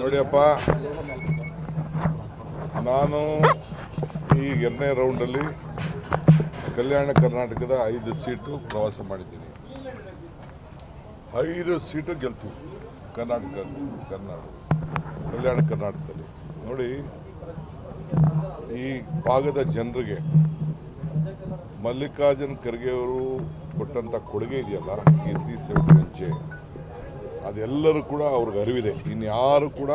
ನೋಡಿಯಪ್ಪ, ನಾನು ಈ ಎರಡನೇ ರೌಂಡಲ್ಲಿ ಕಲ್ಯಾಣ ಕರ್ನಾಟಕದ ಐದು ಸೀಟು ಪ್ರವಾಸ ಮಾಡಿದ್ದೀನಿ. ಐದು ಸೀಟು ಗೆಲ್ತೀವಿ ಕರ್ನಾಟಕ ಕರ್ನಾಟಕ ಕಲ್ಯಾಣ ಕರ್ನಾಟಕದಲ್ಲಿ. ನೋಡಿ, ಈ ಭಾಗದ ಜನರಿಗೆ ಮಲ್ಲಿಕಾರ್ಜುನ್ ಖರ್ಗೆಯವರು ಕೊಟ್ಟಂಥ ಕೊಡುಗೆ ಇದೆಯಲ್ಲ ಈ ತ್ರೀ ಸೆವೆಂಟಿ ಅದೆಲ್ಲರೂ ಕೂಡ ಅವ್ರಿಗೆ ಅರಿವಿದೆ. ಇನ್ಯಾರು ಕೂಡ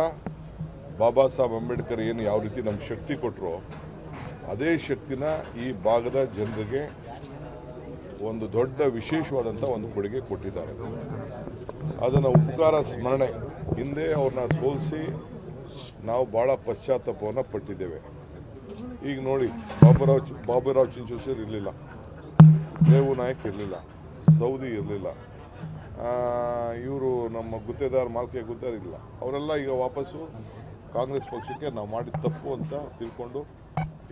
ಬಾಬಾ ಸಾಹೇಬ್ ಅಂಬೇಡ್ಕರ್ ಏನು ಯಾವ ರೀತಿ ನಮ್ಗೆ ಶಕ್ತಿ ಕೊಟ್ಟರು ಅದೇ ಶಕ್ತಿನ ಈ ಭಾಗದ ಜನರಿಗೆ ಒಂದು ದೊಡ್ಡ ವಿಶೇಷವಾದಂಥ ಒಂದು ಕೊಡುಗೆ ಕೊಟ್ಟಿದ್ದಾರೆ. ಅದನ್ನು ಉಪಕಾರ, ಸ್ಮರಣೆ ಹಿಂದೆ ಅವ್ರನ್ನ ಸೋಲಿಸಿ ನಾವು ಭಾಳ ಪಶ್ಚಾತ್ತಾಪವನ್ನು ಪಟ್ಟಿದ್ದೇವೆ. ಈಗ ನೋಡಿ, ಬಾಬುರಾವ್ ಬಾಬುರಾವ್ ಚಿಂಚೋಸರ್ ಇರಲಿಲ್ಲ. ದೇವು ನಾಯಕ್ ಇರಲಿಲ್ಲ. ಸೌದಿ ಇರಲಿಲ್ಲ. ಇವರು ನಮ್ಮ ಗುತ್ತೇದಾರ್ ಮಾಲ್ಕೆ ಇಲ್ಲ. ಅವರೆಲ್ಲ ಈಗ ವಾಪಸ್ಸು ಕಾಂಗ್ರೆಸ್ ಪಕ್ಷಕ್ಕೆ ನಾವು ಮಾಡಿದ ತಪ್ಪು ಅಂತ ತಿಳ್ಕೊಂಡು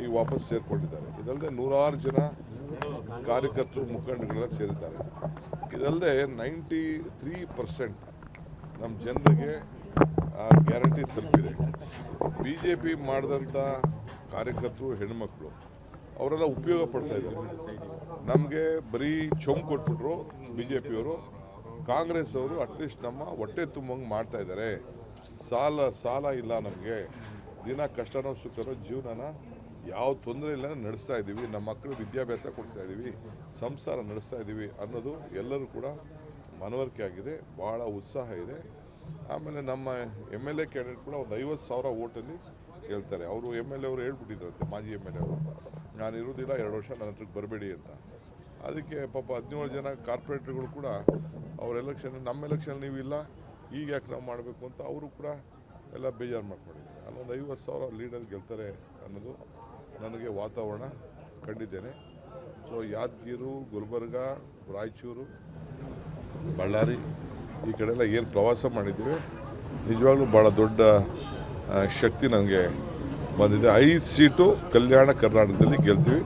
ಈಗ ವಾಪಸ್ ಸೇರಿಕೊಂಡಿದ್ದಾರೆ. ಇದಲ್ಲದೆ ನೂರಾರು ಜನ ಕಾರ್ಯಕರ್ತರು ಮುಖಂಡಗಳೆಲ್ಲ ಸೇರಿದ್ದಾರೆ. ಇದಲ್ಲದೆ ನೈಂಟಿ ತ್ರೀ ಪರ್ಸೆಂಟ್ ನಮ್ಮ ಜನರಿಗೆ ಗ್ಯಾರಂಟಿ ತಲುಪಿದೆ. ಬಿ ಜೆ ಪಿ ಮಾಡಿದಂಥ ಕಾರ್ಯಕರ್ತರು, ಹೆಣ್ಮಕ್ಳು, ಅವರೆಲ್ಲ ಉಪಯೋಗ ಪಡ್ತಾ ಇದ್ದಾರೆ. ನಮಗೆ ಬರೀ ಚೊಂಬು ಕೊಟ್ಬಿಟ್ರು ಬಿ ಜೆ ಪಿಯವರು ಕಾಂಗ್ರೆಸ್ ಅವರು ಅಟ್ಲೀಸ್ಟ್ ನಮ್ಮ ಹೊಟ್ಟೆ ತುಂಬಂಗೆ ಮಾಡ್ತಾ ಇದ್ದಾರೆ. ಸಾಲ ಸಾಲ ಇಲ್ಲ ನಮಗೆ. ದಿನ ಕಷ್ಟನೋ ಸುಖನೋ ಜೀವನನ ಯಾವ ತೊಂದರೆ ಇಲ್ಲ ನಡೆಸ್ತಾ ಇದ್ದೀವಿ ನಮ್ಮ ಮಕ್ಕಳು ವಿದ್ಯಾಭ್ಯಾಸ ಕೊಡಿಸ್ತಾ ಇದ್ದೀವಿ ಸಂಸಾರ ನಡೆಸ್ತಾ ಇದ್ದೀವಿ ಅನ್ನೋದು ಎಲ್ಲರೂ ಕೂಡ ಮನವರಿಕೆ ಆಗಿದೆ. ಭಾಳ ಉತ್ಸಾಹ ಇದೆ. ಆಮೇಲೆ ನಮ್ಮ ಎಂ ಎಲ್ ಎ ಕ್ಯಾಂಡಿಡೇಟ್ ಕೂಡ ಒಂದು ಐವತ್ತು ಸಾವಿರ ಓಟಲ್ಲಿ ಹೇಳ್ತಾರೆ ಅವರು ಎಂ ಎಲ್ ಎ ಅವರು ಹೇಳ್ಬಿಟ್ಟಿದ್ರಂತೆ ಮಾಜಿ ಎಂ ಎಲ್ ಎ ಅವರು. ನಾನು ಇರೋದಿಲ್ಲ, ಎರಡು ವರ್ಷ ನನ್ನ ಹತ್ರಕ್ಕೆ ಬರಬೇಡಿ ಅಂತ. ಅದಕ್ಕೆ ಪಾಪ ಹದಿನೇಳು ಜನ ಕಾರ್ಪೊರೇಟ್ರುಗಳು ಕೂಡ ಅವ್ರ ಎಲೆಕ್ಷನ್ ನಮ್ಮ ಎಲೆಕ್ಷನ್ ನೀವು ಇಲ್ಲ ಈಗ ಯಾಕೆ ನಾವು ಮಾಡಬೇಕು ಅಂತ ಅವರು ಕೂಡ ಎಲ್ಲ ಬೇಜಾರು ಮಾಡ್ಕೊಂಡಿದ್ದಾರೆ. ಅಲ್ಲೊಂದು ಐವತ್ತು ಸಾವಿರ ಲೀಡರ್ ಗೆಲ್ತಾರೆ ಅನ್ನೋದು ನನಗೆ ವಾತಾವರಣ ಕಂಡಿದ್ದೇನೆ. ಸೊ ಯಾದಗಿರು, ಗುಲ್ಬರ್ಗ, ರಾಯಚೂರು, ಬಳ್ಳಾರಿ ಈ ಕಡೆ ಎಲ್ಲ ಏನು ಪ್ರವಾಸ ಮಾಡಿದ್ದೀವಿ, ನಿಜವಾಗ್ಲೂ ಭಾಳ ದೊಡ್ಡ ಶಕ್ತಿ ನನಗೆ ಬಂದಿದೆ. ಐದು ಸೀಟು ಕಲ್ಯಾಣ ಕರ್ನಾಟಕದಲ್ಲಿ ಗೆಲ್ತೀವಿ.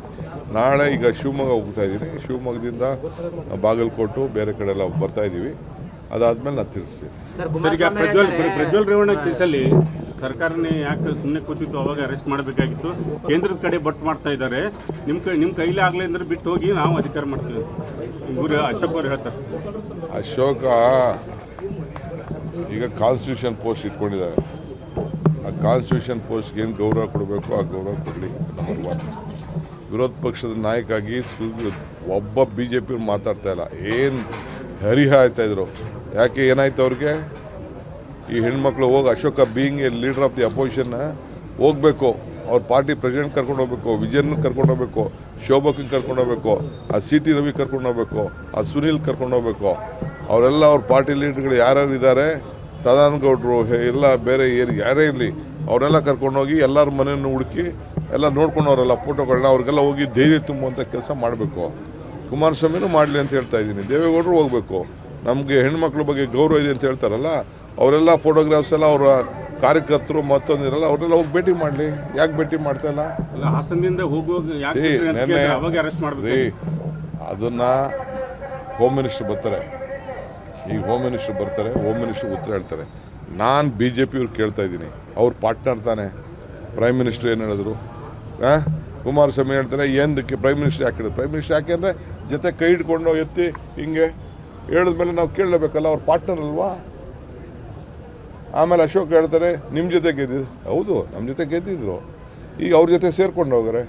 ನಾಳೆ ಈಗ ಶಿವಮೊಗ್ಗ ಹೋಗ್ತಾ ಇದ್ದೀನಿ. ಶಿವಮೊಗ್ಗದಿಂದ ಬಾಗಲಕೋಟು ಬೇರೆ ಕಡೆ ಎಲ್ಲ ಬರ್ತಾ ಇದ್ದೀವಿ. ಅದಾದ್ಮೇಲೆ ನಾನು ತಿಳಿಸ್ತೀನಿ. ಸರ್ ಈಗ ಪ್ರಜ್ವಲ್ ಪ್ರ- ಪ್ರಜ್ವಲ್ ರೇವಣ್ಣ ಕೇಸಲ್ಲಿ ಸರ್ಕಾರನೇ ಯಾಕೆ ಸುಮ್ಮನೆ ಕೂತಿತ್ತು? ಅವಾಗ ಅರೆಸ್ಟ್ ಮಾಡಬೇಕಾಗಿತ್ತು. ಕೇಂದ್ರದ ಕಡೆ ಬಟ್ ಮಾಡ್ತಾ ಇದ್ದಾರೆ. ನಿಮ್ಮ ಕೈ ನಿಮ್ಮ ಕೈಲಿ ಆಗಲಿ ಅಂದ್ರೆ ಬಿಟ್ಟು ಹೋಗಿ ನಾವು ಅಧಿಕಾರ ಮಾಡ್ತೀವಿ ಗುರು ಅಶೋಕ್ ಅವ್ರು ಹೇಳ್ತಾರೆ. ಅಶೋಕ ಈಗ ಕಾನ್ಸ್ಟಿಟ್ಯೂಷನ್ ಪೋಸ್ಟ್ ಇಟ್ಕೊಂಡಿದ್ದಾರೆ. ಆ ಕಾನ್ಸ್ಟಿಟ್ಯೂಷನ್ ಪೋಸ್ಟ್ಗೆ ಏನು ಗೌರವ ಕೊಡಬೇಕು? ಆ ಗೌರವ ಕೊಡಲಿ. ನಂಬರ್ ಒನ್ ವಿರೋಧ ಪಕ್ಷದ ನಾಯಕಾಗಿ ಸು ಒಬ್ಬ ಬಿ ಜೆ ಪಿ ಮಾತಾಡ್ತಾ ಇಲ್ಲ. ಏನು ಹರಿಹ ಆಯ್ತಾ ಇದ್ರು. ಯಾಕೆ ಏನಾಯ್ತು ಅವ್ರಿಗೆ? ಈ ಹೆಣ್ಮಕ್ಳು ಹೋಗಿ Ashoka being a leader of the ಅಪೋಸಿಷನ್ನ ಹೋಗ್ಬೇಕು. ಅವ್ರ ಪಾರ್ಟಿ ಪ್ರೆಸಿಡೆಂಟ್ ಕರ್ಕೊಂಡು ಹೋಗ್ಬೇಕು, ವಿಜಯನ್ ಕರ್ಕೊಂಡು ಹೋಗ್ಬೇಕು ಶೋಭಕ್ ಕರ್ಕೊಂಡು ಹೋಗ್ಬೇಕು, ಆ ಸಿ ಟಿ ರವಿ ಕರ್ಕೊಂಡು ಹೋಗ್ಬೇಕು, ಆ ಸುನೀಲ್ ಕರ್ಕೊಂಡು ಹೋಗ್ಬೇಕು. ಅವರೆಲ್ಲ ಅವ್ರ ಪಾರ್ಟಿ ಲೀಡರ್ಗಳು ಯಾರ್ಯಾರು ಇದ್ದಾರೆ ಸದಾನಂದ ಗೌಡರು ಎಲ್ಲ ಬೇರೆ ಏನು ಯಾರೇ ಇರಲಿ ಅವರೆಲ್ಲ ಕರ್ಕೊಂಡೋಗಿ ಎಲ್ಲರ ಮನೆಯನ್ನು ಹುಡುಕಿ ಎಲ್ಲ ನೋಡ್ಕೊಂಡವ್ರಲ್ಲ ಫೋಟೋಗಳನ್ನ ಅವ್ರಿಗೆಲ್ಲ ಹೋಗಿ ಧೈರ್ಯ ತುಂಬುವಂಥ ಕೆಲಸ ಮಾಡಬೇಕು. ಕುಮಾರಸ್ವಾಮಿನೂ ಮಾಡಲಿ ಅಂತ ಹೇಳ್ತಾ ಇದ್ದೀನಿ. ದೇವೇಗೌಡರು ಹೋಗಬೇಕು. ನಮಗೆ ಹೆಣ್ಮಕ್ಳ ಬಗ್ಗೆ ಗೌರವ ಇದೆ ಅಂತ ಹೇಳ್ತಾರಲ್ಲ ಅವರೆಲ್ಲ ಫೋಟೋಗ್ರಾಫ್ಸ್ ಎಲ್ಲ ಅವರ ಕಾರ್ಯಕರ್ತರು ಮತ್ತೊಂದಿರಲ್ಲ ಅವ್ರನ್ನೆಲ್ಲ ಹೋಗಿ ಭೇಟಿ ಮಾಡಲಿ. ಯಾಕೆ ಭೇಟಿ ಮಾಡ್ತಾ ಇಲ್ಲ? ಅದನ್ನ ಹೋಮ್ ಮಿನಿಸ್ಟರ್ ಬರ್ತಾರೆ. ಈಗ ಹೋಮ್ ಮಿನಿಸ್ಟರ್ ಬರ್ತಾರೆ ಹೋಮ್ ಮಿನಿಸ್ಟರ್ ಉತ್ತರ ಹೇಳ್ತಾರೆ. ನಾನು ಬಿ ಜೆ ಪಿಯವ್ರು ಕೇಳ್ತಾ ಇದ್ದೀನಿ. ಅವ್ರ ಪಾರ್ಟ್ನರ್ ತಾನೆ. ಪ್ರೈಮ್ ಮಿನಿಸ್ಟರ್ ಏನು ಹೇಳಿದ್ರು? ಕುಮಾರಸ್ವಾಮಿ ಹೇಳ್ತಾರೆ ಏನಕ್ಕೆ ಪ್ರೈಮ್ ಮಿನಿಸ್ಟರ್ ಯಾಕೆ ಹೇಳಿದ್ರು ಪ್ರೈಮ್ ಮಿನಿಸ್ಟರ್ ಯಾಕೆ ಅಂದರೆ, ಜೊತೆ ಕೈ ಹಿಡ್ಕೊಂಡು ಎತ್ತಿ ಹಿಂಗೆ ಹೇಳಿದ್ಮೇಲೆ ನಾವು ಕೇಳಲೇಬೇಕಲ್ಲ, ಅವ್ರ ಪಾರ್ಟ್ನರ್ ಅಲ್ವಾ? ಆಮೇಲೆ ಅಶೋಕ್ ಹೇಳ್ತಾರೆ ನಿಮ್ಮ ಜೊತೆ ಗೆದ್ದಿದ್ದು ಹೌದು ನಮ್ಮ ಜೊತೆ ಗೆದ್ದಿದ್ರು. ಈಗ ಅವ್ರ ಜೊತೆ ಸೇರ್ಕೊಂಡು ಹೋಗ್ರೆ,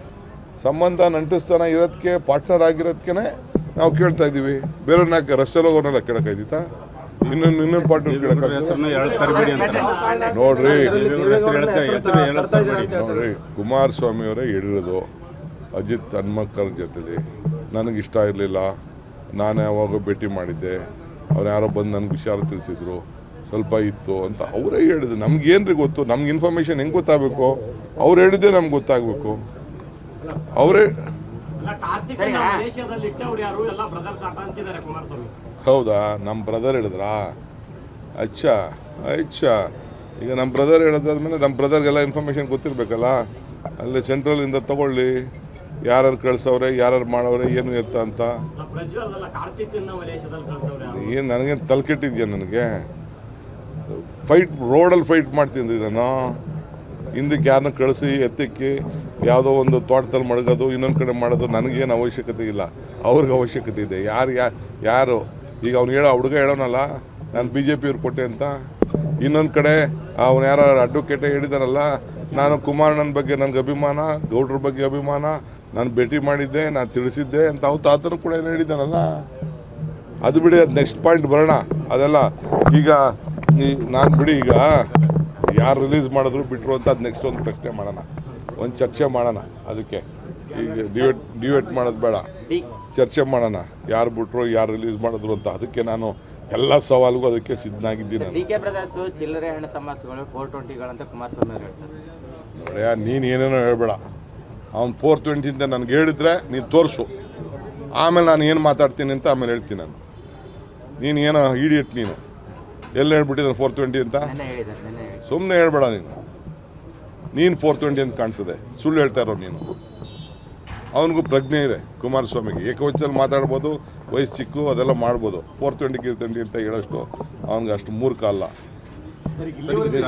ಸಂಬಂಧ ನಂಟಿಸ್ತಾನ ಇರೋದಕ್ಕೆ ಪಾರ್ಟ್ನರ್ ಆಗಿರೋದಕ್ಕೆ ನಾವು ಕೇಳ್ತಾ ಇದ್ದೀವಿ. ಬೇರೆಯವ್ರನ್ನ ಯಾಕೆ ರಸ್ತೆಲಿ ಹೋಗೋರ್ನೆಲ್ಲ ಕೇಳೋಕ್ಕಾಯ್ತಾ ಇನ್ನೊಂದು ಇನ್ನೊಂದು ಪಾರ್ಟಿ ನೋಡ್ರಿ. ನೋಡ್ರಿ ಕುಮಾರಸ್ವಾಮಿ ಅವರೇ ಹೇಳಿರೋದು ಅಜಿತ್ ಹಣ್ಮಕ್ಕರ್ ಜೊತೆಲಿ ನನಗೆ ಇಷ್ಟ ಇರಲಿಲ್ಲ. ನಾನು ಯಾವಾಗ ಭೇಟಿ ಮಾಡಿದ್ದೆ. ಅವ್ರು ಯಾರೋ ಬಂದು ನನಗೆ ವಿಚಾರ ತಿಳಿಸಿದ್ರು. ಸ್ವಲ್ಪ ಇತ್ತು ಅಂತ ಅವರೇ ಹೇಳಿದ್ರು. ನಮ್ಗೇನ್ರಿ ಗೊತ್ತು? ನಮ್ಗೆ ಇನ್ಫಾರ್ಮೇಷನ್ ಹೆಂಗೆ ಗೊತ್ತಾಗಬೇಕು? ಅವ್ರು ಹೇಳಿದ್ದೆ ನಮ್ಗೆ ಗೊತ್ತಾಗಬೇಕು. ಅವರೇ ಹೌದಾ? ನಮ್ಮ ಬ್ರದರ್ ಹೇಳಿದ್ರಾ? ಅಚ್ಚಾ ಅಚ್ಚಾ. ಈಗ ನಮ್ಮ ಬ್ರದರ್ ಹೇಳಿದಾದ್ಮೇಲೆ ನಮ್ಮ ಬ್ರದರ್ಗೆಲ್ಲ ಇನ್ಫಾರ್ಮೇಷನ್ ಗೊತ್ತಿರಬೇಕಲ್ಲ? ಅಲ್ಲಿ ಸೆಂಟ್ರಲಿಂದ ತಗೊಳ್ಳಿ. ಯಾರು ಕಳ್ಸವ್ರೆ ಯಾರು ಮಾಡವ್ರೆ ಏನು ಎತ್ತ ಅಂತ. ಏನು ನನಗೇನು ತಲೆಕೆಟ್ಟಿದ್ಯಾ ನನಗೆ? ಫೈಟ್ ರೋಡಲ್ಲಿ ಫೈಟ್ ಮಾಡ್ತೀನಿ ನಾನು? ಹಿಂದಕ್ಕೆ ಯಾರನ್ನ ಕಳಿಸಿ ಎತ್ತಕ್ಕೆ ಯಾವುದೋ ಒಂದು ತೋಟದಲ್ಲಿ ಮಡಗೋದು, ಇನ್ನೊಂದು ಕಡೆ ಮಾಡೋದು ನನಗೇನು ಅವಶ್ಯಕತೆ ಇಲ್ಲ. ಅವ್ರಿಗೆ ಅವಶ್ಯಕತೆ ಇದೆ. ಯಾರು ಯಾರು? ಈಗ ಅವ್ನು ಹೇಳೋ ಹುಡುಗ ಹೇಳೋನಲ್ಲ, ನಾನು ಬಿ ಜೆ ಪಿಯವ್ರು ಕೊಟ್ಟೆ ಅಂತ. ಇನ್ನೊಂದು ಕಡೆ ಅವನು ಯಾರೋ ಅಡ್ವೊಕೇಟೇ ಹೇಳಿದಾರಲ್ಲ, ನಾನು ಕುಮಾರಣ್ಣನ ಬಗ್ಗೆ ನನಗೆ ಅಭಿಮಾನ, ಗೌಡ್ರ ಬಗ್ಗೆ ಅಭಿಮಾನ, ನಾನು ಭೇಟಿ ಮಾಡಿದ್ದೆ, ನಾನು ತಿಳಿಸಿದ್ದೆ ಅಂತ ಅವ್ರು ತಾತನು ಕೂಡ ಏನು ಹೇಳಿದ್ದಾನಲ್ಲ ಅದು ಬಿಡಿ ಅದು ನೆಕ್ಸ್ಟ್ ಪಾಯಿಂಟ್ ಬರೋಣ. ಅದೆಲ್ಲ ಈಗ ನಾನು ಬಿಡಿ ಈಗ. ಯಾರು ರಿಲೀಸ್ ಮಾಡಿದ್ರು ಬಿಟ್ರು ಅಂತ ಅದು ನೆಕ್ಸ್ಟ್ ಒಂದು ಪ್ರಶ್ನೆ ಮಾಡೋಣ. ಒಂದು ಚರ್ಚೆ ಮಾಡೋಣ ಅದಕ್ಕೆ. ಈಗ ಡಿವೇಟ್ ಡಿವೇಟ್ ಮಾಡೋದು ಬೇಡ. ಚರ್ಚೆ ಮಾಡೋಣ. ಯಾರು ಬಿಟ್ರು ಯಾರು ರಿಲೀಸ್ ಮಾಡಿದ್ರು ಅಂತ ಅದಕ್ಕೆ ನಾನು ಎಲ್ಲ ಸವಾಲಿಗೂ ಅದಕ್ಕೆ ಸಿದ್ಧನಾಗಿದ್ದೀನಿ ನೋಡ್ಯಾ ನೀನು ಏನೇನೋ ಹೇಳ್ಬೇಡ. ಅವ್ನು ಫೋರ್ ಟ್ವೆಂಟಿಯಿಂದ ನನಗೆ ಹೇಳಿದ್ರೆ ನೀನು ತೋರಿಸು. ಆಮೇಲೆ ನಾನು ಏನು ಮಾತಾಡ್ತೀನಿ ಅಂತ ಆಮೇಲೆ ಹೇಳ್ತೀನಿ ನಾನು. ನೀನು ಏನೋ ಈಡಿಯಟ್ ನೀನು. ಎಲ್ಲಿ ಹೇಳ್ಬಿಟ್ಟಿದ್ರೆ ಫೋರ್ ಟ್ವೆಂಟಿ ಅಂತ? ಸುಮ್ಮನೆ ಹೇಳ್ಬೇಡ ನೀನು. ನೀನು ಫೋರ್ ಟ್ವೆಂಟಿ ಅಂತ ಕಾಣ್ತದೆ. ಸುಳ್ಳು ಹೇಳ್ತಾ ಇರೋ ನೀನು. ಅವನಿಗೂ ಪ್ರಜ್ಞೆ ಇದೆ ಕುಮಾರಸ್ವಾಮಿಗೆ. ಏಕವಚ್ಚಲ್ಲಿ ಮಾತಾಡ್ಬೋದು ವಯಸ್ಸು ಚಿಕ್ಕು ಅದೆಲ್ಲ ಮಾಡ್ಬೋದು. ಫೋರ್ ಟ್ವೆಂಟಿ ಕಿರ್ ಟ್ವೆಂಟಿ ಅಂತ ಹೇಳೋಷ್ಟು ಅವನಿಗೆ ಅಷ್ಟು ಮೂರ್ಖ ಅಲ್ಲ.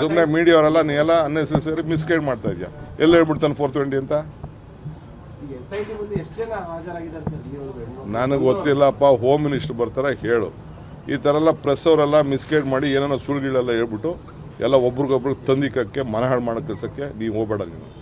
ಸುಮ್ಮನೆ ಮೀಡಿಯಾವರೆಲ್ಲ ನೀ ಎಲ್ಲ ಅನ್ನೆಸೆಸರಿ ಮಿಸ್ಗೈಡ್ ಮಾಡ್ತಾ ಇದೆಯಾ? ಎಲ್ಲಿ ಹೇಳ್ಬಿಡ್ತಾನೆ ಫೋರ್ ಟ್ವೆಂಟಿ ಅಂತ? ನನಗೆ ಗೊತ್ತಿಲ್ಲಪ್ಪ ಹೋಮ್ ಮಿನಿಸ್ಟರ್ ಬರ್ತಾರೆ ಹೇಳು. ಈ ಥರ ಎಲ್ಲ ಪ್ರೆಸ್ ಅವರೆಲ್ಲ ಮಿಸ್ಗೈಡ್ ಮಾಡಿ ಏನೇನೋ ಸುಳ್ಳುಗಳೆಲ್ಲ ಹೇಳ್ಬಿಟ್ಟು ಎಲ್ಲ ಒಬ್ರಿಗೊಬ್ರಿಗೆ ತಂದಿಕಕ್ಕೆ, ಮನಹಾಳು ಮಾಡೋ ಕೆಲಸಕ್ಕೆ ನೀವು ಹೋಗ್ಬೇಡ ನೀನು.